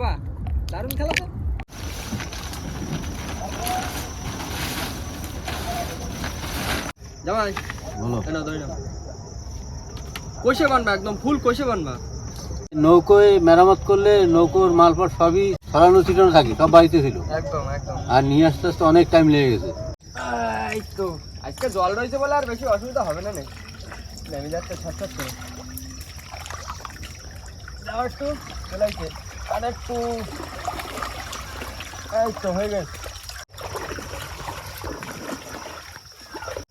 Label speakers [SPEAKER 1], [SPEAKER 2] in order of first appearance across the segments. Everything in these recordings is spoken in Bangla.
[SPEAKER 1] বাহ দারুণ খেলা তো। জামাই
[SPEAKER 2] বলো।
[SPEAKER 1] এনা ধরে নাও। কষে বানবা একদম ফুল কষে বানবা।
[SPEAKER 2] নৌকোয় মেরামত করলে নৌকোর মালপট সবই ছড়ানো ছিটানো থাকে সব বাড়িতে ছিল।
[SPEAKER 1] একদম একদম।
[SPEAKER 2] আর নিয়ে আসতে আসতে অনেক টাইম লেগে গেছে।
[SPEAKER 1] এই তো আজকে জল রয়েছে বলে আর বেশি অসুবিধা হবে না নে। নেমে যাচ্ছে ছাট করে। একটু আর একটু, এই তো হয়ে গেছে।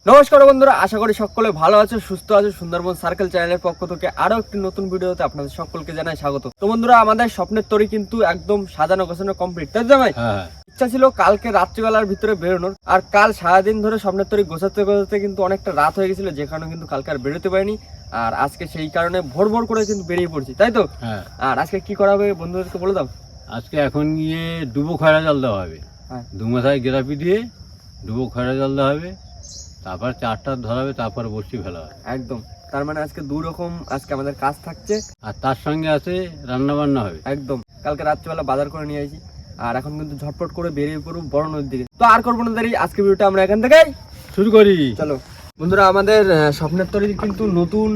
[SPEAKER 1] নমস্কার বন্ধুরা, আশা করি সকলে ভালো আছে, সুস্থ আছে, সুন্দরবন সার্কেল চ্যানেলের পক্ষ থেকে আরও একটি নতুন ভিডিওতে আপনাদের সকলকে জানাই স্বাগত। তো বন্ধুরা, আমাদের স্বপ্নের তরি কিন্তু একদম সাজানো গোছানো কমপ্লিট তাই জামাই?
[SPEAKER 2] হ্যাঁ হ্যাঁ।
[SPEAKER 1] ইচ্ছা ছিল কালকে রাত্রিবেলার ভিতরে বেরোনোর। আর কাল সারাদিন ধরে স্বপ্নের তরি গোছাতে গোছাতে কিন্তু অনেকটা রাত হয়ে গেছিল যে কারণে কিন্তু কালকে আর বেরোতে পারিনি। আর আজকে সেই কারণে ভোর ভোর করে কিন্তু বেরিয়ে পড়ছি তাই তো?
[SPEAKER 2] হ্যাঁ।
[SPEAKER 1] আর আজকে কি করা হবে বন্ধুদেরকে বলে দাও।
[SPEAKER 2] আজকে এখন গিয়ে ডুবো খয়রা জল দেওয়া হবে।
[SPEAKER 1] হ্যাঁ।
[SPEAKER 2] দু মাথায় গেরাপি দিয়ে ডুবো খয়রা জল দেওয়া হবে। তারপর চারটা ধরাবে তারপর বসি ফেলা হবে।
[SPEAKER 1] একদম। তার মানে আজকে দু রকম আজকে আমাদের কাজ থাকছে।
[SPEAKER 2] আর তার সঙ্গে আছে রান্না বান্না হবে।
[SPEAKER 1] একদম। কালকে রাত্রিবেলা বাজার করে নিয়ে আসি। আর এখন কিন্তু ঝটপট করে বেরিয়ে পড়ব বড় নদীর দিকে। তো আর করব না দেরি আজকে ভিডিওটা আমরা এখান থেকে
[SPEAKER 2] শুরু করি।
[SPEAKER 1] চলো। বন্ধুরা আমাদের স্বপ্নের তৈরি কিন্তু নতুন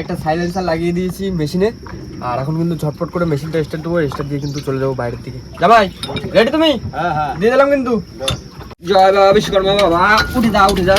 [SPEAKER 1] একটা সাইলেন্সার লাগিয়ে দিয়েছি মেশিনে। আর এখন কিন্তু ঝটপট করে মেশিনটা স্টার্ট দেবো স্টার্ট দিয়ে কিন্তু চলে যাব বাইরের দিকে। যা ভাই রেডি তুমি?
[SPEAKER 2] হ্যাঁ হ্যাঁ।
[SPEAKER 1] দিয়ে দিলাম কিন্তু। জয় বাবা বিশ্বকর্মা বাবা উঠে যা উঠে যা।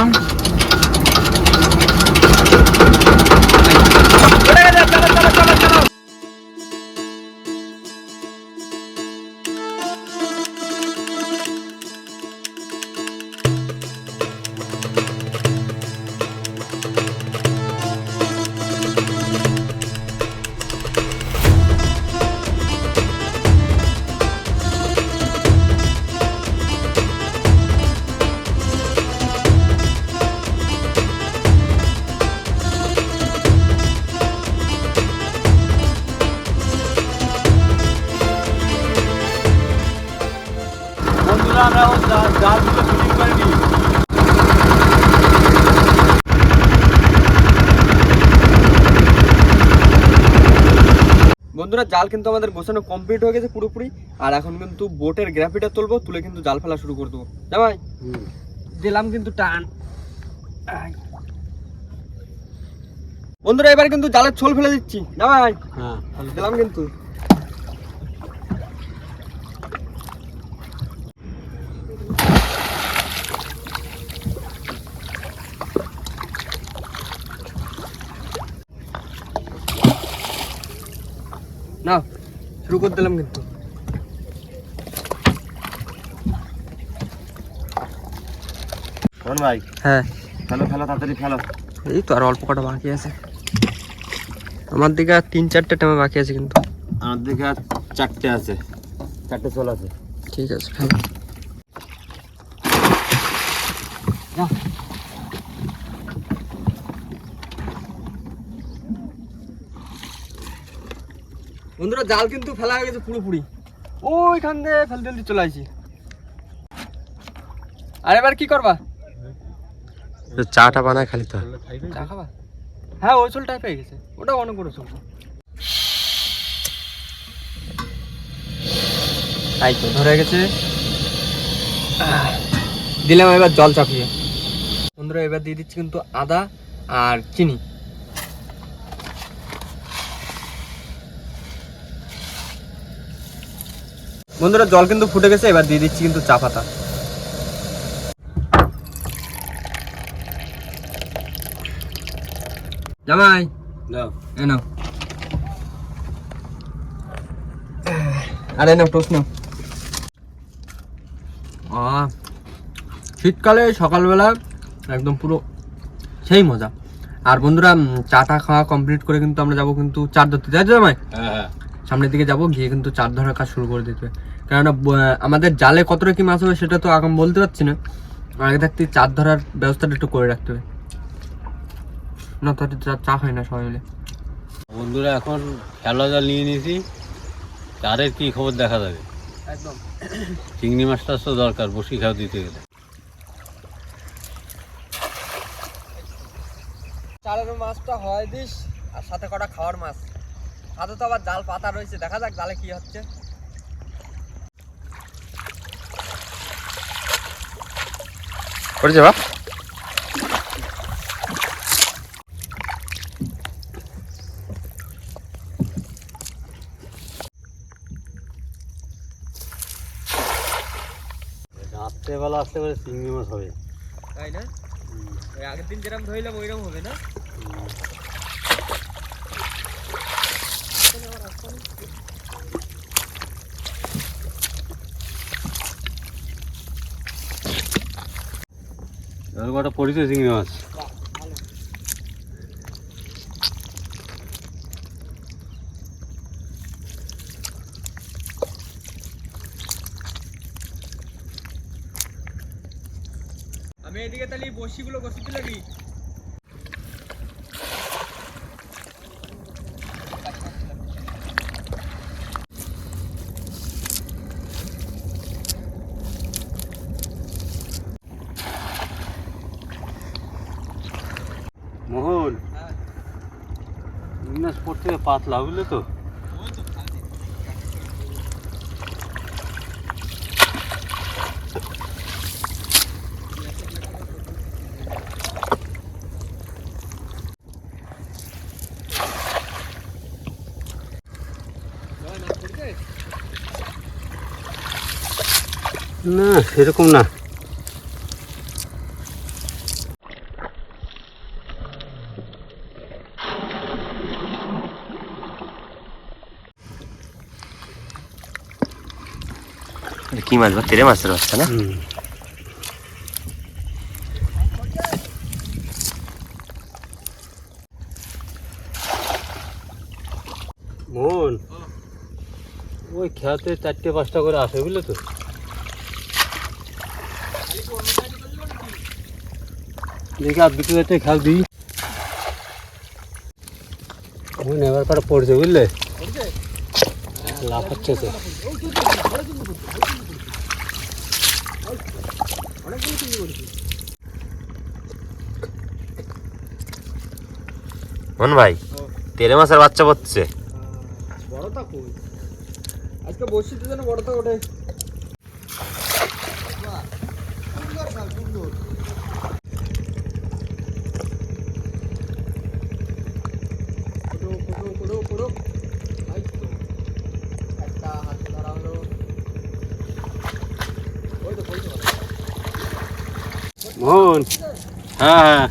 [SPEAKER 1] জাল কিন্তু আমাদের গোছানো কমপ্লিট হয়ে গেছে পুরোপুরি। আর এখন কিন্তু বোটের গ্রাফিটা তুলবো তুলে কিন্তু জাল ফেলা শুরু করে দেবো। জামাই দিলাম কিন্তু টান। বন্ধুরা এবার কিন্তু জালের ছোল ফেলে দিচ্ছি। জামাই
[SPEAKER 2] হ্যাঁ
[SPEAKER 1] দিলাম। কিন্তু। না শুরু করে দিলাম কিন্তু।
[SPEAKER 3] ভাই
[SPEAKER 1] হ্যাঁ।
[SPEAKER 3] ফেলো ফেলো তাড়াতাড়ি ফেলো
[SPEAKER 1] এই তো আর অল্প কটা বাকি আছে। আমার দিকে আর তিন চারটে বাকি আছে কিন্তু।
[SPEAKER 3] আমার দিকে আর চারটে আছে। চারটে চল আছে।
[SPEAKER 1] ঠিক আছে ফেলো বন্ধুরা জাল কিন্তু ফেলা হয়ে গেছে পুরোপুরি। ওইখান দিয়ে ফেলতে ফেলতে চলে আসি। আর এবার কি করবা?
[SPEAKER 3] চাটা বানায় খালি তো।
[SPEAKER 1] চা খাবা? হ্যাঁ ওই চুলটাই পেয়ে গেছে। ওটা অনেক বড় চুল। তাই তো ধরে গেছে। দিলাম এবার জল চাপিয়ে। বন্ধুরা এবার দিয়ে দিচ্ছি কিন্তু আদা আর চিনি। বন্ধুরা জল কিন্তু ফুটে গেছে এবার দিয়ে দিচ্ছি কিন্তু চা পাতা। জামাই আরে নাও টোস্ট নাও। শীতকালে সকালবেলা একদম পুরো সেই মজা। আর বন্ধুরা চাটা খাওয়া কমপ্লিট করে কিন্তু আমরা যাব কিন্তু চার ধরতে যাই জামাই?
[SPEAKER 2] হ্যাঁ হ্যাঁ।
[SPEAKER 1] সামনের দিকে যাব গিয়ে কিন্তু চার ধরার কাজ শুরু করে দিতে। হবে কেননা আমাদের জালে কতটা কি মাছ হবে সেটা তো এখন বলতে পারছি না। আগে থাকতে চার ধরার ব্যবস্থাটা একটু করে রাখতে হবে। না তো চা- চা খাই না সবাই মিলে।
[SPEAKER 2] বন্ধুরা এখন খেলা জাল নিয়ে নিয়েছি। চারের কি খবর দেখা যাবে?
[SPEAKER 1] একদম।
[SPEAKER 2] চিংড়ি মাছটা তো দরকার বসি খাওয়া দিতে গেলে।
[SPEAKER 1] চালের মাছটা হয় দিস আর সাথে কটা খাওয়ার মাছ। ছাদে তো আবার জাল পাতা রয়েছে দেখা যাক জালে কি হচ্ছে।
[SPEAKER 2] রাত্রেবেলা আসতে পারে চিংড়ি মাছ হবে।
[SPEAKER 1] তাই না? আগের দিন যেরকম ধরলাম ওইরকম হবে না?
[SPEAKER 2] কটা পড়েছে চিংড়ি মাছ।
[SPEAKER 1] আমি এদিকে তাহলে বসিগুলো বসে তুলে দিই
[SPEAKER 2] মোহন
[SPEAKER 1] হ্যাঁ
[SPEAKER 2] চিংড়ি মাছ পড়তে পাতলা বুঝলে তো। না সেরকম না।
[SPEAKER 3] মাছ বা তেরে মাছের বাচ্চা না
[SPEAKER 2] মোহন ওই খেয়াতে চারটে পাঁচটা করে আসে বুঝলে তো? দেখি আর দুটো চারটে খেয়াল দিই। এবার কাটা পড়ছে বুঝলে? লাফাচ্ছে তো
[SPEAKER 3] মন ভাই তেরে মাছের বাচ্চা পড়ছে।
[SPEAKER 1] বড়টা কই? আজকে বসিতে যেন বড়টা ওঠে একটা হাতে ধরা হলো ওই তো বলতে পারো
[SPEAKER 2] মোহন হ্যাঁ হ্যাঁ
[SPEAKER 1] হাতে দেখো হয়ে যাবে কেন হয়ে যাবে কেন একটু বেশি করে ধরো পুরো খাওয়ার হ্যাঁ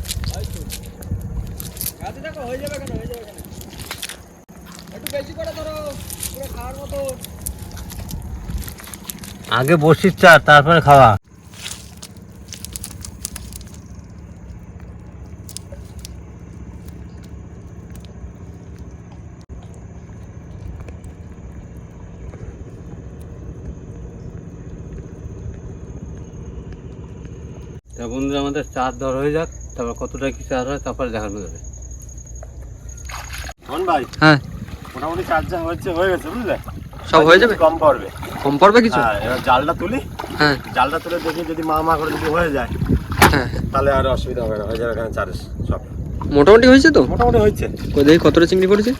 [SPEAKER 2] আগে বসির চা তারপরে খাওয়া। তা বন্ধুরা আমাদের চার দর হয়ে যাক তারপর কতটা কি চার হয় তারপরে দেখানো যাবে
[SPEAKER 3] ভাই
[SPEAKER 1] হ্যাঁ।
[SPEAKER 3] মোটামুটি চার যা হচ্ছে হয়ে গেছে বুঝলে?
[SPEAKER 1] সব হয়ে যাবে?
[SPEAKER 3] কম পড়বে।
[SPEAKER 1] কম পড়বে কিছু?
[SPEAKER 3] হ্যাঁ এবার জালটা তুলি।
[SPEAKER 1] হ্যাঁ।
[SPEAKER 3] জালটা তুলে দেখি যদি মা মা করে যদি হয়ে যায়
[SPEAKER 1] হ্যাঁ।
[SPEAKER 3] তাহলে আর অসুবিধা হবে না হয়ে যাবে এখানে চার সব।
[SPEAKER 1] মোটামুটি হয়েছে তো?
[SPEAKER 3] মোটামুটি
[SPEAKER 1] দেখি কতটা চিংড়ি পড়েছে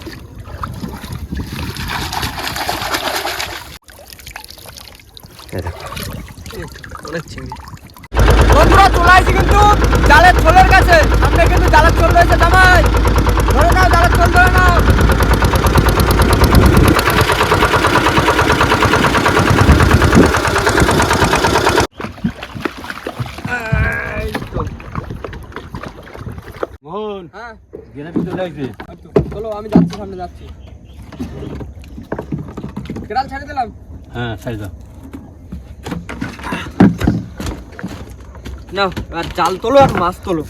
[SPEAKER 1] অনেক চিংড়ি বন্ধুরা চলে আসছি কিন্তু জালের ছোলের কাছে সামনে কিন্তু ছোল জামাই। ধরে নাও ছোল ধরে নাও।
[SPEAKER 2] মোহন
[SPEAKER 1] হ্যাঁ?
[SPEAKER 2] গেরাপি চলে আসবে
[SPEAKER 1] চলো আমি যাচ্ছি সামনে যাচ্ছি। কেরাল ছেড়ে দিলাম?
[SPEAKER 2] হ্যাঁ দাও।
[SPEAKER 1] নাও আর জাল তোলো আর মাছ তোলো।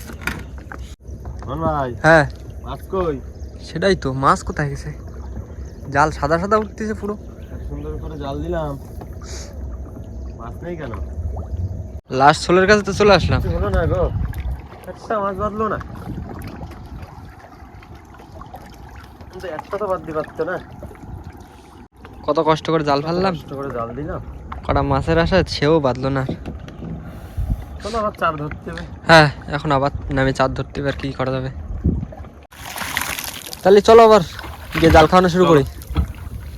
[SPEAKER 1] হ্যাঁ।
[SPEAKER 3] মাছ কই?
[SPEAKER 1] সেটাই তো মাছ কোথায় গেছে? জাল সাদা সাদা উঠতেছে পুরো।
[SPEAKER 3] সুন্দর করে জাল দিলাম। মাছ নেই কেন?
[SPEAKER 1] লাস্ট ছোলের কাছে তো চলে আসলাম।
[SPEAKER 3] হলো না গো। একটা মাছ বাঁধলো না। কিন্তু একটা তো বাদ পারতো না।
[SPEAKER 1] কত কষ্ট করে জাল ফেললাম।
[SPEAKER 3] কষ্ট করে জাল দিলাম।
[SPEAKER 1] কটা মাছের আশা সেও বাঁধলো না।
[SPEAKER 3] আবার চার ধরতে হবে।
[SPEAKER 1] হ্যাঁ এখন আবার নামে চাঁদ ধরতে হবে আর কি করা যাবে। তাহলে চলো আবার গিয়ে জাল খাওয়ানো শুরু করি।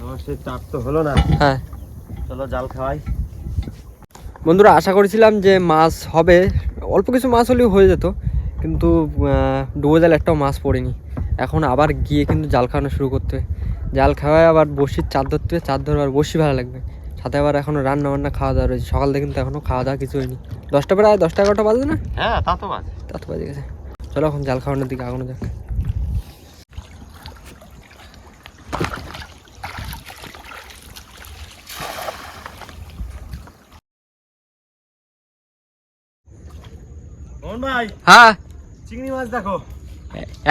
[SPEAKER 3] আমার সে চার তো হলো না।
[SPEAKER 1] হ্যাঁ।
[SPEAKER 3] চলো জাল খাওয়াই।
[SPEAKER 1] বন্ধুরা আশা করেছিলাম যে মাছ হবে। অল্প কিছু মাছ হলেও হয়ে যেত কিন্তু ডুবো জাল একটাও মাছ পড়েনি। এখন আবার গিয়ে কিন্তু জাল খাওয়ানো শুরু করতে হবে। জাল খাওয়ায় আবার বসির চার ধরতে হবে চার ধরে আবার বসি ভালো লাগবে। সাথে আবার এখনও রান্না বান্না খাওয়া দাওয়া রয়েছে। সকাল থেকে কিন্তু এখনও খাওয়া দাওয়া কিছু হয়নি দশটা প্রায় দশটা এগারোটা বাজে না?
[SPEAKER 3] হ্যাঁ তা তো মাছ
[SPEAKER 1] তা তো বাজে গেছে। চলো এখন জাল খাওয়ানোর দিকে আগানো যাক।
[SPEAKER 3] ভাই
[SPEAKER 1] হ্যাঁ?
[SPEAKER 3] চিংড়ি মাছ দেখো।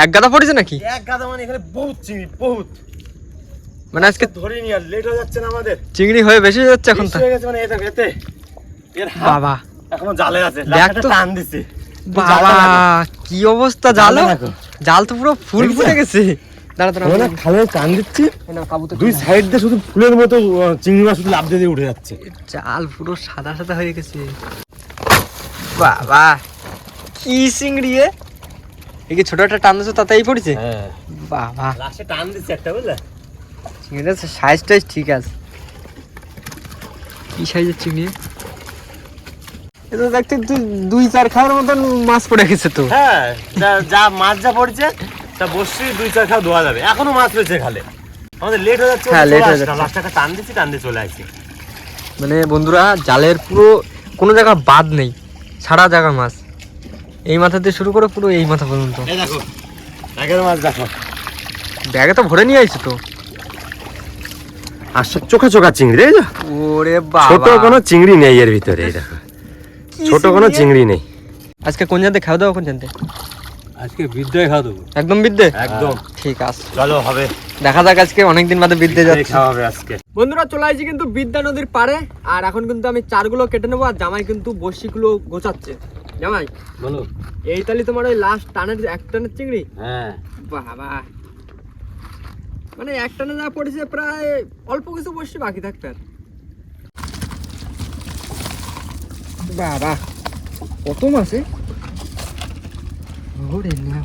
[SPEAKER 1] এক গাদা পড়েছে নাকি?
[SPEAKER 3] এক গাদা মানে এখানে বহুত চিংড়ি বহুত।
[SPEAKER 1] মানে আজকে
[SPEAKER 3] ধরে নি আর লেট হয়ে যাচ্ছে না আমাদের।
[SPEAKER 1] চিংড়ি হয়ে বেশি যাচ্ছে এখন তা।
[SPEAKER 3] হয়ে গেছে মানে এটা এতে। এর
[SPEAKER 1] বাবা।
[SPEAKER 3] এখনও জালে আছে
[SPEAKER 1] দেখ তো।
[SPEAKER 3] টান দিছি।
[SPEAKER 1] বাবা কি অবস্থা জাল জাল? তো পুরো ফুল? ফুটে গেছে। দাঁড়া দাঁড়া
[SPEAKER 3] আমরা খালে টান দিচ্ছি।
[SPEAKER 1] এই কাবুতে
[SPEAKER 3] দুই সাইড দিয়ে শুধু ফুলের মতো চিংড়ি মাছ শুধু লাভ দিয়ে উঠে যাচ্ছে।
[SPEAKER 1] জাল পুরো সাদা সাদা হয়ে গেছে। বাবা কি চিংড়ি এ? কি ছোট একটা টান দিছো তাতেই পড়েছে?
[SPEAKER 3] হ্যাঁ।
[SPEAKER 1] বাবা।
[SPEAKER 3] লাস্টে টান দিচ্ছে একটা বুঝলে?
[SPEAKER 1] সাইজ টাইজ ঠিক আছে। কি সাইজের চিংড়ি? দেখতে দুই চার খাওয়ার মতন মাছ পড়ে গেছে তো।
[SPEAKER 3] হ্যাঁ যা- মাছ যা পড়ছে তা বসছি দুই চার খাওয়া ধোয়া যাবে। এখনও মাছ রয়েছে খালে। আমাদের লেট হয়ে যাচ্ছে
[SPEAKER 1] হ্যাঁ, হয়ে যাচ্ছে।
[SPEAKER 3] টান দিচ্ছি টান দিয়ে চলে আসছি।
[SPEAKER 1] মানে বন্ধুরা জালের পুরো কোনো জায়গা বাদ নেই। সারা জায়গা মাছ। এই মাথা দিয়ে শুরু করে পুরো এই মাথা পর্যন্ত।
[SPEAKER 3] দেখো মাছ দেখো।
[SPEAKER 1] ব্যাগে তো ভরে নিয়ে আইছি তো।
[SPEAKER 3] আর সব চোখা চোখা চিংড়ি
[SPEAKER 1] ওরে বাবা।
[SPEAKER 3] ছোট কোনো চিংড়ি নেই এর ভিতরে এই দেখো। ছোট কোনো
[SPEAKER 1] চিংড়ি?
[SPEAKER 3] নেই।
[SPEAKER 1] আজকে কোন জানতে খাওয়া দাওয়া কোন জানতে?
[SPEAKER 2] আজকে বিদ্যায় খাওয়া দেবো
[SPEAKER 1] একদম বিদ্যে
[SPEAKER 3] একদম।
[SPEAKER 1] ঠিক আছে।
[SPEAKER 3] চলো হবে।
[SPEAKER 1] দেখা যাক আজকে অনেকদিন বাদে বিদ্যে যাচ্ছে।
[SPEAKER 3] খাওয়া হবে আজকে।
[SPEAKER 1] বন্ধুরা চলে আসছি কিন্তু বিদ্যা নদীর পাড়ে আর এখন কিন্তু আমি চারগুলো কেটে নেব আর জামাই কিন্তু বসিগুলো গোছাচ্ছে। জামাই
[SPEAKER 2] বলো।
[SPEAKER 1] এই তালি তোমার ওই লাস্ট টানের এক টানের চিংড়ি?
[SPEAKER 2] হ্যাঁ।
[SPEAKER 1] বাবা মানে এক টানে যা পড়েছে প্রায় অল্প কিছু বসছে বাকি থাকতে আর। বাবা, কত মাসে? না।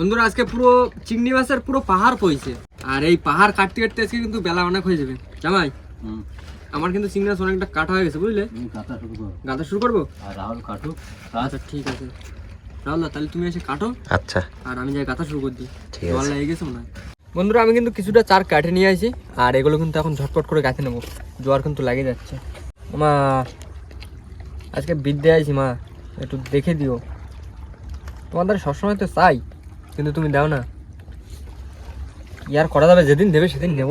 [SPEAKER 1] বন্ধুরা আজকে পুরো চিংড়ি মাছের পুরো পাহাড় পড়েছে। আর এই পাহাড় কাটতে কাটতে আজকে কিন্তু বেলা অনেক হয়ে যাবে। জামাই
[SPEAKER 2] হুম।
[SPEAKER 1] আমার কিন্তু চিংড়ি মাছ অনেকটা কাটা হয়ে গেছে বুঝলে?
[SPEAKER 2] কাটা শুরু করো।
[SPEAKER 1] গাঁদা শুরু করব?
[SPEAKER 2] রাহুল কাটুক।
[SPEAKER 1] আচ্ছা ঠিক আছে। রাহুল তাহলে তুমি এসে কাটো।
[SPEAKER 3] আচ্ছা।
[SPEAKER 1] আর আমি যাই গাঁথা শুরু করে দিই।
[SPEAKER 3] ঠিক
[SPEAKER 1] জল লেগে গেছে মনে হয়। বন্ধুরা আমি কিন্তু কিছুটা চার কাটে নিয়ে আসি আর এগুলো কিন্তু এখন ঝটপট করে গাঁথে নেব। জোয়ার কিন্তু লাগে যাচ্ছে। মা আজকে বিদ্যে আইছি মা একটু দেখে দিও। তোমাদের সবসময় তো চাই। কিন্তু তুমি দাও না। ইয়ার করা যাবে যেদিন দেবে সেদিন নেব।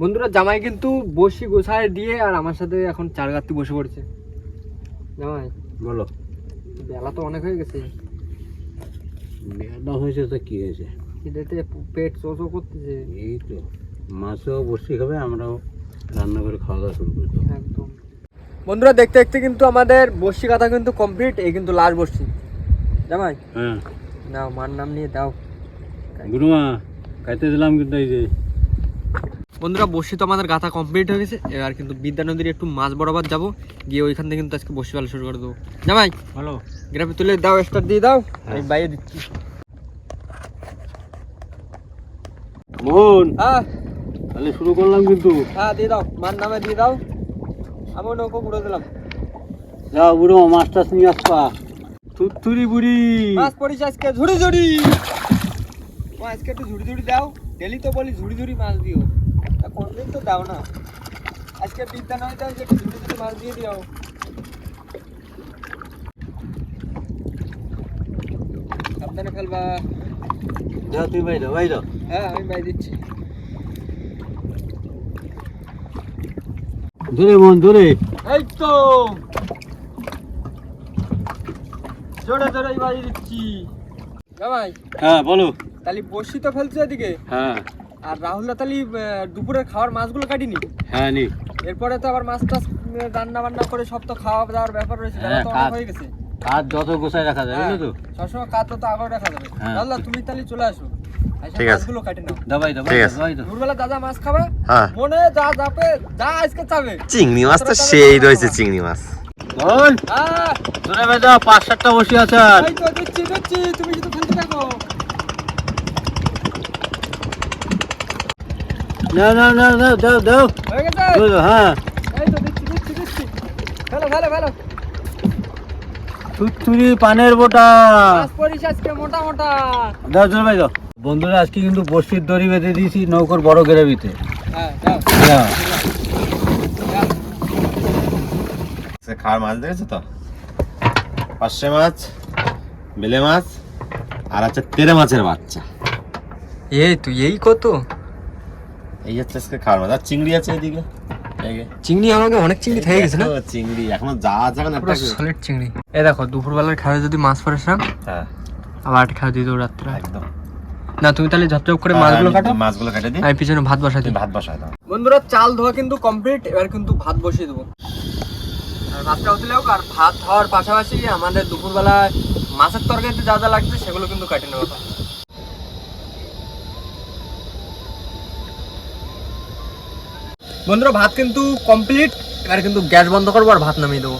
[SPEAKER 1] বন্ধুরা জামাই কিন্তু বসি গোছায় দিয়ে আর আমার সাথে এখন চার গাত্তি বসে পড়ছে। জামাই?
[SPEAKER 2] বলো।
[SPEAKER 1] বেলা তো অনেক হয়ে গেছে।
[SPEAKER 2] বেলা হয়েছে তো কি হয়েছে?
[SPEAKER 1] এটাতে পেট চো চো করতেছে।
[SPEAKER 2] এই তো মাছও বসে খাবে আমরাও রান্না করে খাওয়া দাওয়া শুরু করে
[SPEAKER 1] একদম। বন্ধুরা দেখতে দেখতে কিন্তু আমাদের বসি কাটা কিন্তু কমপ্লিট এই কিন্তু লাস্ট বসছি জামাই?
[SPEAKER 2] হ্যাঁ।
[SPEAKER 1] নাও মার নাম নিয়ে দাও।
[SPEAKER 2] গুরুমা খাইতে দিলাম কিন্তু এই যে।
[SPEAKER 1] বন্ধুরা বসি তো আমাদের গাথা কমপ্লিট হয়ে গেছে। এবার কিন্তু বিদ্যা নদীর একটু মাছ বরাবর যাব। গিয়ে ওইখান থেকে কিন্তু আজকে বসি ফেলা শুরু করে দেবো। জামাই?
[SPEAKER 2] বলো
[SPEAKER 1] গ্রাফে তুলে দাও স্টার দিয়ে দাও। আমি বাইরে দিচ্ছি।
[SPEAKER 2] মোহন
[SPEAKER 1] হ্যাঁ।
[SPEAKER 2] তাহলে শুরু করলাম কিন্তু।
[SPEAKER 1] হ্যাঁ দিয়ে দাও। মার নামে দিয়ে দাও। আমিও নৌকো ঘুরে দিলাম।
[SPEAKER 2] যাও বুড়ো মাছ টাছ নিয়ে আসবা। থুতুরি বুড়ি।
[SPEAKER 1] মাছ পড়িস আজকে ঝুড়ি ঝুড়ি। আজকে একটু ঝুড়ি ঝুড়ি দাও। ডেলি তো বলি ঝুড়ি ঝুড়ি মাছ দিও। তা কোনদিন তো দাও না। আজকে বিদ্যা নয় দাও একটু ঝুড়ি ঝুড়ি মাছ দিয়ে দিও। সাবধানে ফেলবা।
[SPEAKER 2] যাও তুমি বাইরো বাইরো
[SPEAKER 1] হ্যাঁ আমি দিচ্ছি
[SPEAKER 2] মন
[SPEAKER 1] এই তো। জোরে জোরে দিচ্ছি।
[SPEAKER 2] হ্যাঁ বলো।
[SPEAKER 1] বসি তো ফেলছে এদিকে?
[SPEAKER 2] হ্যাঁ।
[SPEAKER 1] আর রাহুলরা তাহলে দুপুরে খাওয়ার মাছগুলো কাটিনি?
[SPEAKER 2] হ্যাঁ নি।
[SPEAKER 1] এরপরে তো আবার মাছ টাছ রান্না বান্না করে সব তো খাওয়া দাওয়ার ব্যাপার রয়েছে
[SPEAKER 2] হ্যাঁ,
[SPEAKER 1] হয়ে গেছে।
[SPEAKER 2] কাজ যত গোছায় রাখা যায় বুঝলো তো?
[SPEAKER 1] হ্যাঁ, সবসময় কাজ তো আগে রাখা যাবে।
[SPEAKER 2] হ্যাঁ।
[SPEAKER 1] রাহুল তুমি তাহলে চলে আসো। এসে
[SPEAKER 3] ঠিক আছে।
[SPEAKER 1] কাটি
[SPEAKER 2] দাবাই দাবাই
[SPEAKER 3] ঠিক আছে।
[SPEAKER 2] দাবাই দাও।
[SPEAKER 1] দুপুরবেলা দাদা মাছ খাবে
[SPEAKER 3] হ্যাঁ।
[SPEAKER 1] মনে যা যাবে যা আজকে চাবে।
[SPEAKER 3] চিংড়ি মাছ তো সেই রয়েছে চিংড়ি মাছ।
[SPEAKER 2] বোন
[SPEAKER 1] হ্যাঁ
[SPEAKER 2] ধরে বেজা পাঁচ সাতটা বসে আছে আর।
[SPEAKER 1] দিচ্ছি দিচ্ছি তুমি থাকো।
[SPEAKER 2] না না না না দাও দাও।
[SPEAKER 1] হয়ে গেছে?
[SPEAKER 2] হ্যাঁ।
[SPEAKER 1] এই তো দিচ্ছি দিচ্ছি দিচ্ছি। ফেলো ফেলো ফেলো।
[SPEAKER 2] থুতথুরি পানের বোটা।
[SPEAKER 1] মাছ পড়িস আজকে মোটা মোটা।
[SPEAKER 2] দাও চল ভাই দাও। বন্ধুরা আজকে কিন্তু বস্তির দড়ি বেঁধে দিয়েছি নৌকোর বড় গ্রাবিতে
[SPEAKER 1] হ্যাঁ যাও।
[SPEAKER 2] হ্যাঁ
[SPEAKER 3] খাওয়ার মাছ দেখেছ তো? পার্শে মাছ বেলে মাছ আর আছে তেরে মাছের বাচ্চা।
[SPEAKER 1] এই তুই এই কত?
[SPEAKER 3] এই হচ্ছে আজকে খাওয়ার মাছ। আর চিংড়ি আছে এদিকে?
[SPEAKER 1] চিংড়ি আমাকে অনেক চিংড়ি থেকে গেছে না?
[SPEAKER 3] চিংড়ি এখনও যাওয়া যাবে না
[SPEAKER 1] সলিড চিংড়ি। এই দেখো দুপুরবেলার খাওয়া যদি মাছ পড়ে না
[SPEAKER 3] হ্যাঁ।
[SPEAKER 1] আবার খাওয়া দিয়ে দেবো রাত্রে।
[SPEAKER 3] একদম।
[SPEAKER 1] না তুমি তাহলে ঝপঝপ করে মাছগুলো কাটো।
[SPEAKER 3] মাছগুলো কেটে দিই।
[SPEAKER 1] আমি পিছনে ভাত বসাই দিই।
[SPEAKER 3] ভাত বসায় দাও।
[SPEAKER 1] বন্ধুরা চাল ধোয়া কিন্তু কমপ্লিট এবার কিন্তু ভাত বসিয়ে দেবো। আর ভাতটা হতে হোক আর ভাত হওয়ার পাশাপাশি আমাদের দুপুরবেলা মাছের তরকারিতে যা যা লাগছে সেগুলো কিন্তু কাটে নেব। বন্ধুরা, ভাত কিন্তু কমপ্লিট এবার কিন্তু গ্যাস বন্ধ করব আর ভাত নামিয়ে দেবো।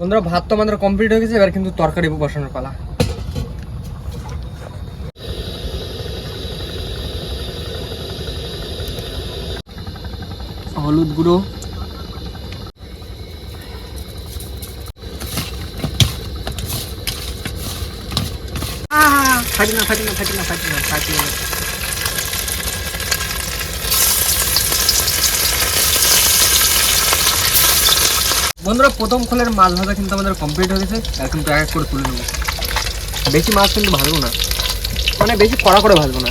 [SPEAKER 1] বন্ধুরা, ভাত তো আমাদের কমপ্লিট হয়ে গেছে, এবার কিন্তু তরকারি বসানোর পালা। হলুদ গুঁড়ো। ফাটি না ফাটি না ফাটি না ফাটি না ফাটি না বন্ধুরা, প্রথম খোলের মাছ ভাজা কিন্তু আমাদের কমপ্লিট হয়ে গেছে। আর কিন্তু এক এক করে তুলে নেব। বেশি মাছ কিন্তু ভাজবো না। মানে বেশি কড়া করে ভাজবো না।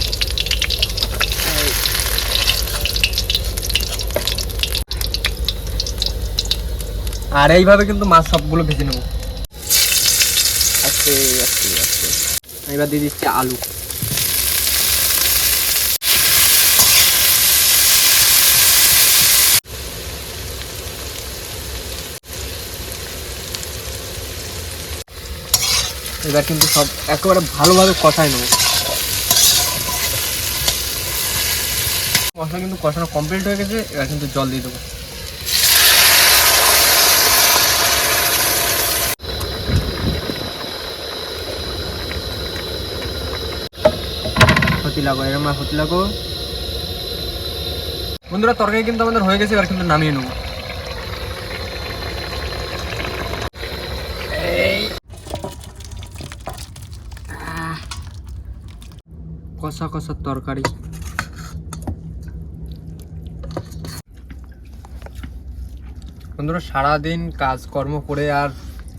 [SPEAKER 1] আর এইভাবে কিন্তু মাছ সবগুলো ভেজে নেব। আস্তে। এবার দিয়ে দিচ্ছি আলু। এবার কিন্তু সব একেবারে ভালোভাবে কষাই নেব। মশলা কিন্তু কষানো কমপ্লিট হয়ে গেছে, এবার কিন্তু জল দিয়ে দেবো। হতি লাগো, এরম লাগো। বন্ধুরা, তরকারি কিন্তু আমাদের হয়ে গেছে, এবার কিন্তু নামিয়ে নেব। কষা কষা তরকারি। বন্ধুরা সারাদিন কাজকর্ম করে আর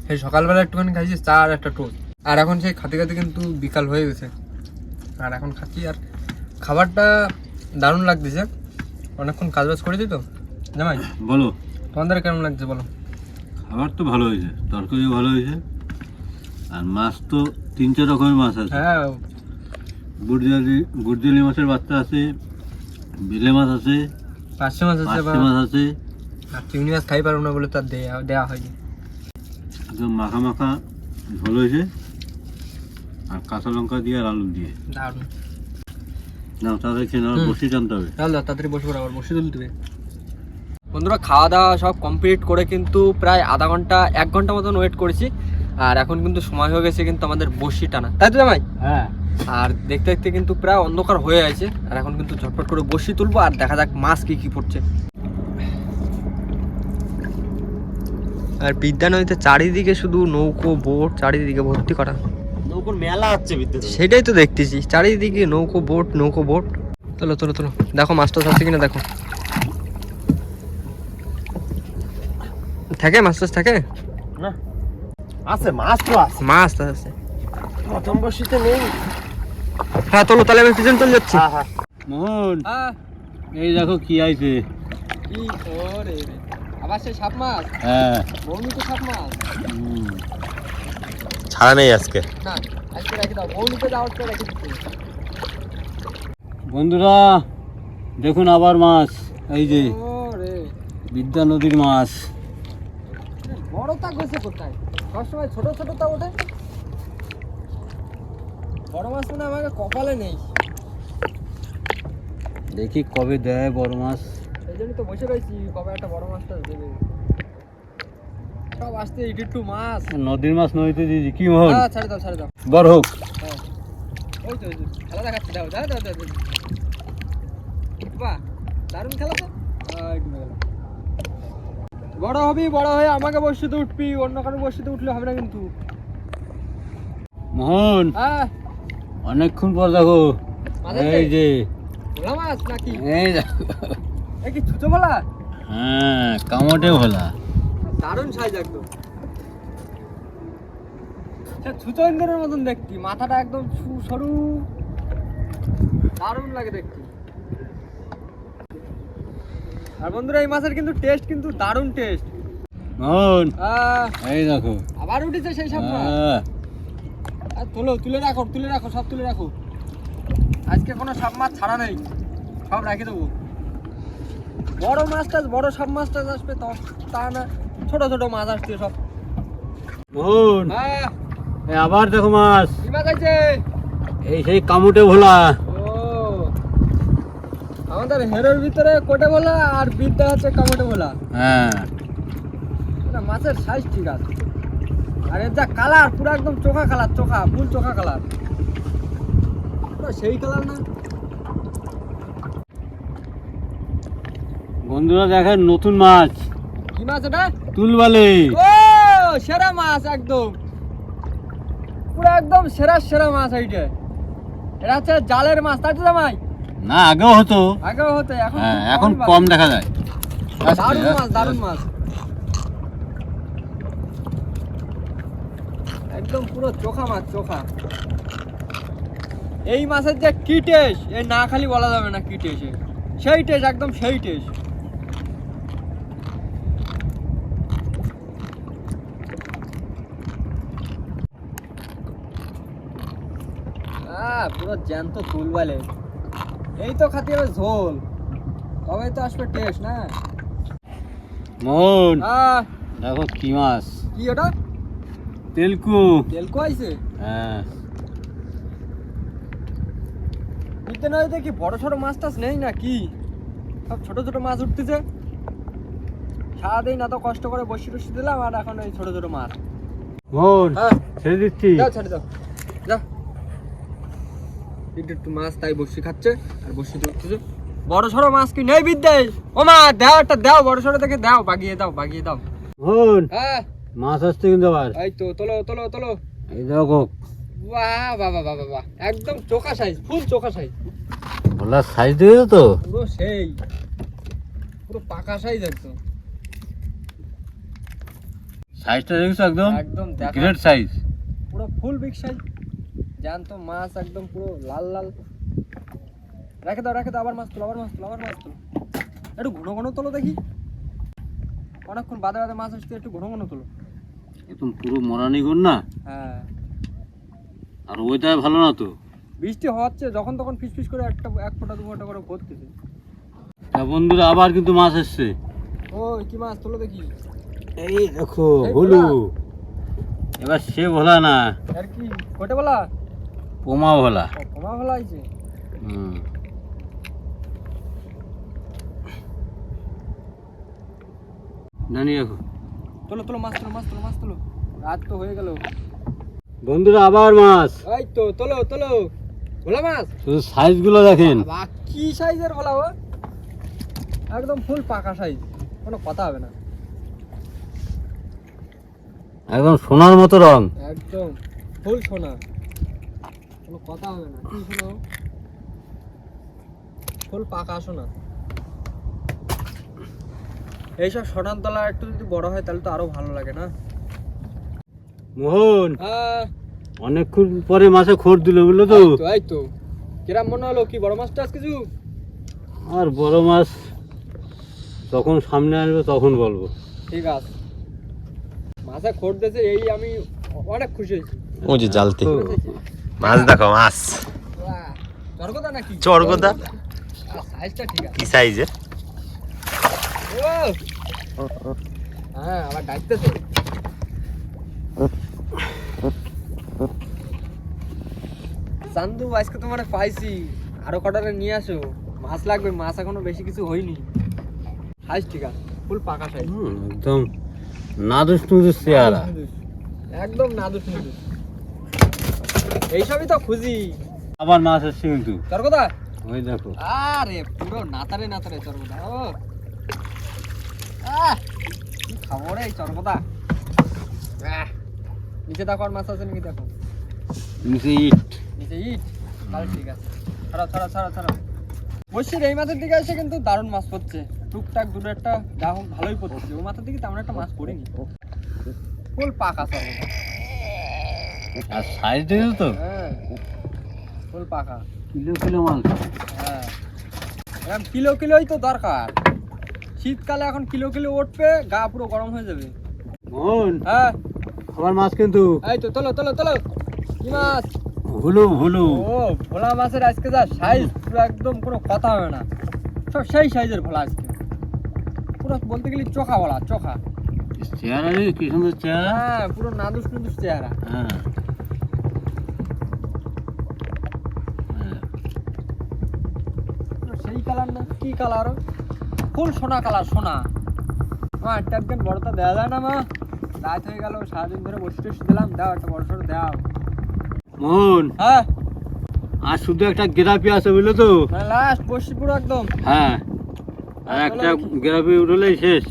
[SPEAKER 1] সেই সকালবেলা একটুখানি খাইছি চা আর একটা টোস্ট। আর এখন সেই খাতে খাতে কিন্তু বিকাল হয়ে গেছে। আর এখন খাচ্ছি আর খাবারটা দারুণ লাগতেছে। অনেকক্ষণ কাজ বাজ করে দিই তো। জামাই
[SPEAKER 2] বলো।
[SPEAKER 1] তোমাদের কেমন লাগছে বলো?
[SPEAKER 2] খাবার তো ভালো হয়েছে তরকারিও ভালো হয়েছে। আর মাছ তো তিন চার রকমের মাছ আছে।
[SPEAKER 1] হ্যাঁ
[SPEAKER 2] গুড়জালি মাছের বাচ্চা আছে বেলে মাছ আছে
[SPEAKER 1] পাঁচশো মাছ আছে বা
[SPEAKER 2] পার্শে মাছ আছে।
[SPEAKER 1] আর চিংড়ি মাছ খাই পারব না বলে তার দেয়া দেওয়া হয়নি।
[SPEAKER 2] একদম মাখা মাখা ঝোল হয়েছে। আর কাঁচা লঙ্কা দিয়ে আর আলু দিয়ে।
[SPEAKER 1] দারুণ।
[SPEAKER 2] না তাদের খেয়ে নেওয়ার বসে জানতে হবে।
[SPEAKER 1] তাহলে তাড়াতাড়ি বসে পড়ো আবার বসে তুলতে হবে বন্ধুরা খাওয়া দাওয়া সব কমপ্লিট করে কিন্তু প্রায় আধা ঘণ্টা এক ঘণ্টা মতন ওয়েট করেছি। আর এখন কিন্তু সময় হয়ে গেছে কিন্তু আমাদের বসি টানা। তাই তো জামাই?
[SPEAKER 2] হ্যাঁ।
[SPEAKER 1] আর দেখতে দেখতে কিন্তু প্রায় অন্ধকার হয়ে আছে। আর এখন কিন্তু ঝটপট করে বসি তুলবো আর দেখা যাক মাছ কি কি পড়ছে। আর বিদ্যা নদীতে চারিদিকে শুধু নৌকো বোট চারিদিকে ভর্তি করা।
[SPEAKER 3] নৌকোর মেলা হচ্ছে বিদ্যুৎ
[SPEAKER 1] সেটাই তো দেখতেছি। চারিদিকে নৌকো বোট নৌকো বোট। তোলো তোলো তোলো। দেখো মাছটা আছে কিনা দেখো। থাকে মাছ টাছ থাকে?
[SPEAKER 3] না। আছে মাছ তো আছে।
[SPEAKER 1] মাছ আছে।
[SPEAKER 3] প্রথম বর্ষিতে নেই।
[SPEAKER 1] হ্যাঁ তোলো তাহলে আমি পিছন চলে যাচ্ছি।
[SPEAKER 3] হ্যাঁ হ্যাঁ।
[SPEAKER 2] মোহন এই দেখো কি আইছে।
[SPEAKER 1] কি করে আবার সেই সাপ মাছ?
[SPEAKER 2] হ্যাঁ।
[SPEAKER 1] বৌনি তো সাপ মাছ।
[SPEAKER 3] ছাড়া নেই আজকে।
[SPEAKER 1] না আজকে রেখে দাও। বৌনি তো করে রেখে
[SPEAKER 2] বন্ধুরা দেখুন আবার মাছ। এই যে বিদ্যা নদীর মাছ।
[SPEAKER 1] বড় তা গেছে কোথায়? সবসময় ছোট ছোট তা ওঠে? বড় মাছ মানে আমাকে কপালে নেই।
[SPEAKER 2] দেখি কবে দেয় বড় মাছ।
[SPEAKER 1] সেই জন্যই তো বসে রয়েছি কবে একটা বড় মাছটা দেবে। সব আসতে একটু মাছ।
[SPEAKER 2] নদীর মাছ নদীতে দিয়েছি কি
[SPEAKER 1] হ্যাঁ ছাড়ে দাও ছাড়ে দাও।
[SPEAKER 2] বড় হোক।
[SPEAKER 1] হ্যাঁ। ওই তো খেলা দেখাচ্ছে দাও দাও দাও দাও দাও। বাহ দারুণ খেলা তো। বড় হবি বড় হয়ে আমাকে বসিতে উঠবি অন্য কারও বসিতে উঠলে হবে না কিন্তু।
[SPEAKER 2] মোহন।
[SPEAKER 1] হ্যাঁ।
[SPEAKER 2] অনেকক্ষণ পর দেখো। এই যে। এই দেখো হ্যাঁ কামটে ভোলা।
[SPEAKER 1] দারুণ সাইজ একদম। ইন্দ্রের মতন দেখতি। মাথাটা একদম সরু। দারুণ লাগে দেখতে। আর বন্ধুরা এই মাছের কিন্তু টেস্ট কিন্তু দারুণ টেস্ট
[SPEAKER 2] মোহন এই দেখো।
[SPEAKER 1] আবার উঠেছে সেই সব মাছ। আর তোলো তুলে রাখো তুলে রাখো সব তুলে রাখো। আজকে কোনো সাপ মাছ ছাড়া নেই সব রেখে দেবো। বড় মাছটা বড় সব মাছটা আসবে তা না ছোট ছোট মাছ আসছে সব। হ্যাঁ
[SPEAKER 2] আবার দেখো মাছ।
[SPEAKER 1] কি মাছ আছে?
[SPEAKER 2] এই সেই কামুটে ভোলা।
[SPEAKER 1] ও আমাদের হেরোর ভিতরে কোটে ভোলা আর বিদ্যা হচ্ছে কামুটে ভোলা।
[SPEAKER 2] হ্যাঁ।
[SPEAKER 1] মাছের সাইজ ঠিক আছে। আর যা কালার পুরো একদম চোখা কালার চোখা ফুল চোখা কালার সেই কালার না।
[SPEAKER 2] বন্ধুরা দেখেন নতুন মাছ।
[SPEAKER 1] কি মাছ এটা?
[SPEAKER 2] তুলবালি।
[SPEAKER 1] ও সেরা মাছ একদম। পুরো একদম সেরা সেরা মাছ এইটা। এটা হচ্ছে জালের মাছ তাই তো জামাই?
[SPEAKER 2] না আগেও হতো।
[SPEAKER 1] আগেও হতো এখন
[SPEAKER 2] হ্যাঁ এখন কম দেখা যায়।
[SPEAKER 1] দারুণ মাছ দারুণ মাছ। একদম পুরো চোখা মাছ চোখা। এই মাছের যে কি টেস্ট এই না খালি বলা যাবে না কি টেস্ট সেই টেস্ট একদম সেই টেস্ট পুরো জ্যান্ত তুলবালে এই তো খাতি হবে ঝোল। তবে তো আসবে টেস্ট না? আহ,
[SPEAKER 2] দেখো কি মাছ।
[SPEAKER 1] কি ওটা?
[SPEAKER 2] তেলকু।
[SPEAKER 1] তেলকো আইছে?
[SPEAKER 2] হ্যাঁ।
[SPEAKER 1] নিতে দেখি বড় ছোট মাছ টাছ নেই না কি? সব ছোট ছোট মাছ উঠতেছে। সারাদিন এত কষ্ট করে বসি টসি দিলাম আর এখন এই ছোট ছোট মাছ। হ্যাঁ।
[SPEAKER 2] ছেড়ে দিচ্ছি।
[SPEAKER 1] যাও ছেড়ে দাও। যা। একটু একটু মাছ তাই বসি খাচ্ছে আর বসি উঠতেছে। বড় সড়ো মাছ কি নেই বিদ্যায় ও মা দাও একটা দাও বড় সড়ো থেকে দাও বাগিয়ে দাও বাগিয়ে দাও। হ্যাঁ।
[SPEAKER 2] মাছ আসছে কিন্তু আবার।
[SPEAKER 1] এই তো তোলো তোলো তোলো।
[SPEAKER 2] এই দেখো।
[SPEAKER 1] বাহ বাহ বাহ বাহ বাহ একদম চোখা সাইজ ফুল চোখা সাইজ
[SPEAKER 2] ভোলার সাইজ দিয়েছ তো?
[SPEAKER 1] পুরো সেই। পুরো পাকা সাইজ একদম।
[SPEAKER 2] সাইজটা দেখছ একদম?
[SPEAKER 1] একদম
[SPEAKER 2] গ্রেট সাইজ
[SPEAKER 1] পুরো ফুল বিগ সাইজ জ্যান্ত মাছ একদম পুরো লাল লাল। রেখে দাও রেখে দাও আবার মাছ তোলো আবার মাছ তোলো আবার মাছ তোলো। একটু ঘন ঘন তোলো দেখি। অনেকক্ষণ বাদে বাদে মাছ আসছে একটু ঘন ঘন তোলো।
[SPEAKER 2] একদম পুরো মরানি গুণ না?
[SPEAKER 1] হ্যাঁ।
[SPEAKER 2] আর ওইটাই ভালো না তো?
[SPEAKER 1] বৃষ্টি হচ্ছে যখন তখন ফিস ফিস করে একটা এক ফোঁটা দু ফোঁটা করে ভরতেছে
[SPEAKER 2] তা বন্ধুরা আবার কিন্তু মাছ এসছে।
[SPEAKER 1] ও কি মাছ তোলো দেখি।
[SPEAKER 2] এই দেখো হলু। এবার সে ভোলা না।
[SPEAKER 1] আর কি কোটে বলা
[SPEAKER 2] পোমা ভোলা।
[SPEAKER 1] কমা ভালো আছে
[SPEAKER 2] হুম। জানি দেখো।
[SPEAKER 1] তোলো তোলো মাছ তোলো মাছ তোলো মাছ তোলো। রাত তো হয়ে গেল।
[SPEAKER 2] বন্ধুরা আবার মাছ।
[SPEAKER 1] এই তো তোলো তোলো। ভোলা মাছ?
[SPEAKER 2] শুধু সাইজগুলো দেখেন।
[SPEAKER 1] কি সাইজের ভোলা ও? একদম ফুল পাকা সাইজ কোনো কথা হবে না।
[SPEAKER 2] একদম সোনার মতো রং।
[SPEAKER 1] একদম ফুল সোনা। কোনো কথা হবে না। কি শোনা ফুল পাকা সোনা। এইসব সোনার তলা একটু যদি বড় হয় তাহলে তো আরও ভালো লাগে না?
[SPEAKER 2] মোহন
[SPEAKER 1] হ্যাঁ।
[SPEAKER 2] অনেকক্ষণ পরে মাছে খোর দিল বুঝলো তো?
[SPEAKER 1] এই তো কিরাম মনে হলো? কি বড় মাছটা আজ কিছু
[SPEAKER 2] আর বড় মাছ যখন সামনে আসবে তখন বলব।
[SPEAKER 1] ঠিক আছে। মাছে খোট দিয়েছে এই আমি অনেক খুশি হয়েছি।
[SPEAKER 3] যে জালতি। মাছ দেখো মাছ।
[SPEAKER 1] বাহ, চরকদা নাকি? আছে।
[SPEAKER 3] কি সাইজের
[SPEAKER 1] ও! হ্যাঁ আবার ডাকতেছে চান্দু আজকে তোমার পাইছি। আরও কটারে নিয়ে আসো। মাছ লাগবে মাছ এখনও বেশি কিছু হয়নি। সাইজ ঠিক আছে ফুল পাকা সাইজ।
[SPEAKER 2] একদম নাদুস টুদুস চেহারা।
[SPEAKER 1] একদম নাদুস নুদুস। এইসবই তো খুঁজি।
[SPEAKER 2] আবার মাছ এসছে কিন্তু।
[SPEAKER 1] তোর কথা?
[SPEAKER 2] ওই দেখো।
[SPEAKER 1] আরে পুরো নাতারে নাতারে চরকদা ও। আহ কি খাব রে এই নিচে দেখো আর মাছ আছে নাকি দেখো।
[SPEAKER 2] নিচে ইট।
[SPEAKER 1] নিচে ইট? তাহলে ঠিক আছে। ছাড়া ছাড়া ছাড়া ছাড়া। বসির এই মাছের দিকে এসে কিন্তু দারুণ মাছ পড়ছে। টুকটাক দুটো একটা যা হোক ভালোই পড়ছে। ও মাথার দিকে তেমন একটা মাছ পড়েনি। ফুল পাকা চরকদা
[SPEAKER 2] আর সাইজ দেখেছ তো?
[SPEAKER 1] হ্যাঁ ফুল পাকা।
[SPEAKER 2] কিলো কিলো মাছ।
[SPEAKER 1] হ্যাঁ। এখন কিলো কিলোই তো দরকার। শীতকালে এখন কিলো কিলো উঠবে গা পুরো গরম হয়ে যাবে।
[SPEAKER 2] মন
[SPEAKER 1] হ্যাঁ।
[SPEAKER 2] আবার মাছ কিন্তু।
[SPEAKER 1] এই তো তোলো তোলো তোলো। কি মাছ?
[SPEAKER 2] হুলু হুলু
[SPEAKER 1] ও ভোলা মাছের আজকে যা সাইজ পুরো একদম কোনো কথা হবে না। সব সেই সাইজের ভোলা আজকে। পুরো বলতে গেলে চোখা ভোলা চোখা।
[SPEAKER 2] চেহারা দেখি কি সুন্দর চেহারা।
[SPEAKER 1] হ্যাঁ পুরো নাদুস নুদুস চেহারা।
[SPEAKER 2] হ্যাঁ। হ্যাঁ।
[SPEAKER 1] সেই কালার না কি কালার ফুল সোনা কালার সোনা। মা একটা একদিন বড়টা দেওয়া যায় না মা। রাত হয়ে গেল সারাদিন ধরে বসে টসে দিলাম দাও একটা বড় সড়ো দাও
[SPEAKER 2] মন
[SPEAKER 1] হ্যাঁ?
[SPEAKER 2] আর শুধু একটা গ্রাফি আছে বুঝলো তো?
[SPEAKER 1] লাস্ট বসি পুরো একদম।
[SPEAKER 2] হ্যাঁ আর একটা গ্রাফি উঠলেই শেষ।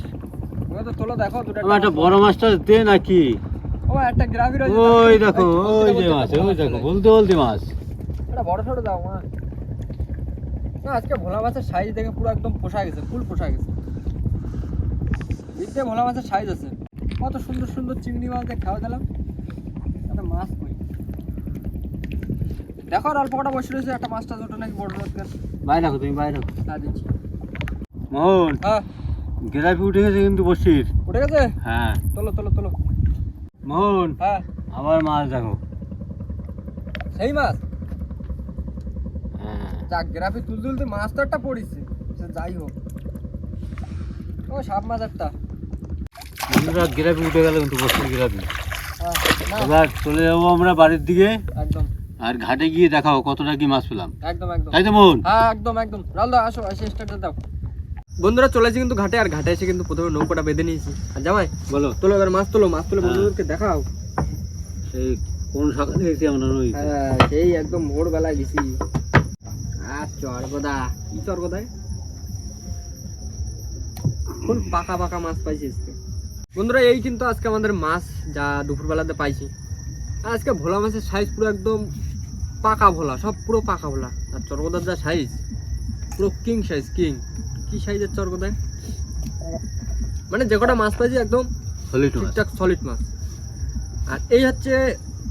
[SPEAKER 1] তো তোলো দেখো দুটো
[SPEAKER 2] আমার একটা বড় মাছটা দে নাকি?
[SPEAKER 1] ও একটা রয়েছে
[SPEAKER 2] ওই দেখো ওই যে মাছ ওই দেখো। বলতে বলতে মাছ।
[SPEAKER 1] একটা বড় সড়ো দাও মা। না আজকে ভোলা মাছের সাইজ দেখে পুরো একদম পোষা গেছে ফুল পোষা গেছে। এতে ভোলা মাছের সাইজ আছে। কত সুন্দর সুন্দর চিংড়ি মাছ দিয়ে খাওয়া দিলাম। একটা মাছ কই? দেখো আর অল্প কটা বসে রয়েছে একটা মাছটা ছোট নাকি বড় রোজগার
[SPEAKER 2] বাইরে রাখো তুমি বাইরে রাখো
[SPEAKER 1] তা দিচ্ছি।
[SPEAKER 2] মোহন
[SPEAKER 1] হ্যাঁ।
[SPEAKER 2] গ্রাফি উঠে গেছে কিন্তু বসির
[SPEAKER 1] উঠে গেছে?
[SPEAKER 2] হ্যাঁ।
[SPEAKER 1] তোলো তোলো তোলো।
[SPEAKER 2] মোহন
[SPEAKER 1] হ্যাঁ।
[SPEAKER 2] আবার মাছ দেখো।
[SPEAKER 1] সেই মাছ? যাক গ্রাফি তুলতে তুলতে মাছ তো একটা পড়েছে। সে যাই হোক। ও সাপ মাছ একটা
[SPEAKER 2] বন্ধুরা গ্রাফি উঠে গেল কিন্তু গ্রাফি
[SPEAKER 1] হ্যাঁ,
[SPEAKER 2] এবার চলে যাব আমরা বাড়ির দিকে।
[SPEAKER 1] একদম।
[SPEAKER 2] আর ঘাটে গিয়ে দেখাও কতটা কি মাছ পেলাম।
[SPEAKER 1] একদম একদম।
[SPEAKER 2] তাই তো মোহন
[SPEAKER 1] হ্যাঁ একদম একদম। রালদা আসো এসে স্টার্টটা দাও। বন্ধুরা চলে এসে কিন্তু ঘাটে আর ঘাটে এসে কিন্তু প্রথমে নৌকাটা বেঁধে নিয়েছি। আর জামাই
[SPEAKER 2] বলো।
[SPEAKER 1] তোলো এবার মাছ তোলো মাছ তুলে
[SPEAKER 2] হ্যাঁ।
[SPEAKER 1] বন্ধুদেরকে দেখাও।
[SPEAKER 2] সেই কোন সকালে গেছি আমরা
[SPEAKER 1] হ্যাঁ সেই একদম ভোরবেলায় গেছি। চরগদা কি চরগদায় ফুল পাকা পাকা মাছ পাইছি আজকে? বন্ধুরা এই কিন্তু আজকে আমাদের মাছ যা দুপুরবেলাতে পাইছি। আর আজকে ভোলা মাছের সাইজ পুরো একদম পাকা ভোলা সব পুরো পাকা ভোলা। আর চরগদার যা সাইজ পুরো কিং সাইজ কিং কি সাইজের চরগদায় মানে যে কটা মাছ পাইছি একদম
[SPEAKER 2] সলিড মাছ।
[SPEAKER 1] ঠিকঠাক সলিড মাছ। আর এই হচ্ছে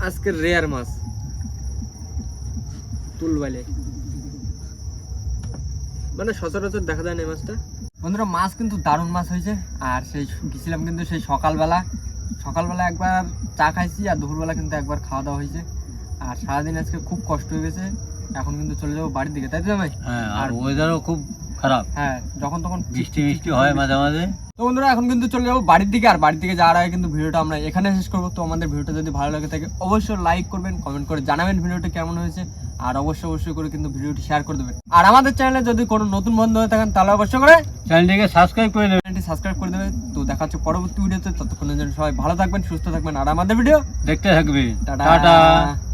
[SPEAKER 1] আজকের রেয়ার মাছ। তুলবাইলে মানে সচরাচর দেখা যায় না এই মাছটা। বন্ধুরা মাছ কিন্তু দারুণ মাছ হয়েছে। আর সেই গেছিলাম কিন্তু সেই সকালবেলা। সকালবেলা একবার চা খাইছি আর দুপুরবেলা কিন্তু একবার খাওয়া দাওয়া হয়েছে। আর সারাদিন আজকে খুব কষ্ট হয়ে গেছে। এখন কিন্তু চলে যাব বাড়ির দিকে তাই তো ভাই
[SPEAKER 2] হ্যাঁ আর
[SPEAKER 1] আর-
[SPEAKER 2] ওয়েদারও খুব খারাপ।
[SPEAKER 1] হ্যাঁ যখন তখন
[SPEAKER 2] বৃষ্টি মিষ্টি হয় মাঝে মাঝে।
[SPEAKER 1] তো বন্ধুরা এখন কিন্তু চলে যাব বাড়ির দিকে আর বাড়ির দিকে যাওয়ার আগে কিন্তু ভিডিওটা আমরা এখানে শেষ করব। তো আমাদের ভিডিওটা যদি ভালো লাগে থাকে অবশ্যই লাইক করবেন কমেন্ট করে জানাবেন ভিডিওটা কেমন হয়েছে আর অবশ্যই অবশ্যই করে কিন্তু ভিডিওটি শেয়ার করে দেবেন। আর আমাদের চ্যানেলে যদি কোনো নতুন বন্ধু হয়ে থাকেন তাহলে অবশ্যই করে
[SPEAKER 2] চ্যানেলটিকে সাবস্ক্রাইব করে
[SPEAKER 1] চ্যানেলটি সাবস্ক্রাইব করে দেবেন। তো দেখা হচ্ছে পরবর্তী ভিডিওতে ততক্ষণের জন্য সবাই ভালো থাকবেন সুস্থ থাকবেন আর আমাদের ভিডিও
[SPEAKER 2] দেখতে থাকবে। টাটা।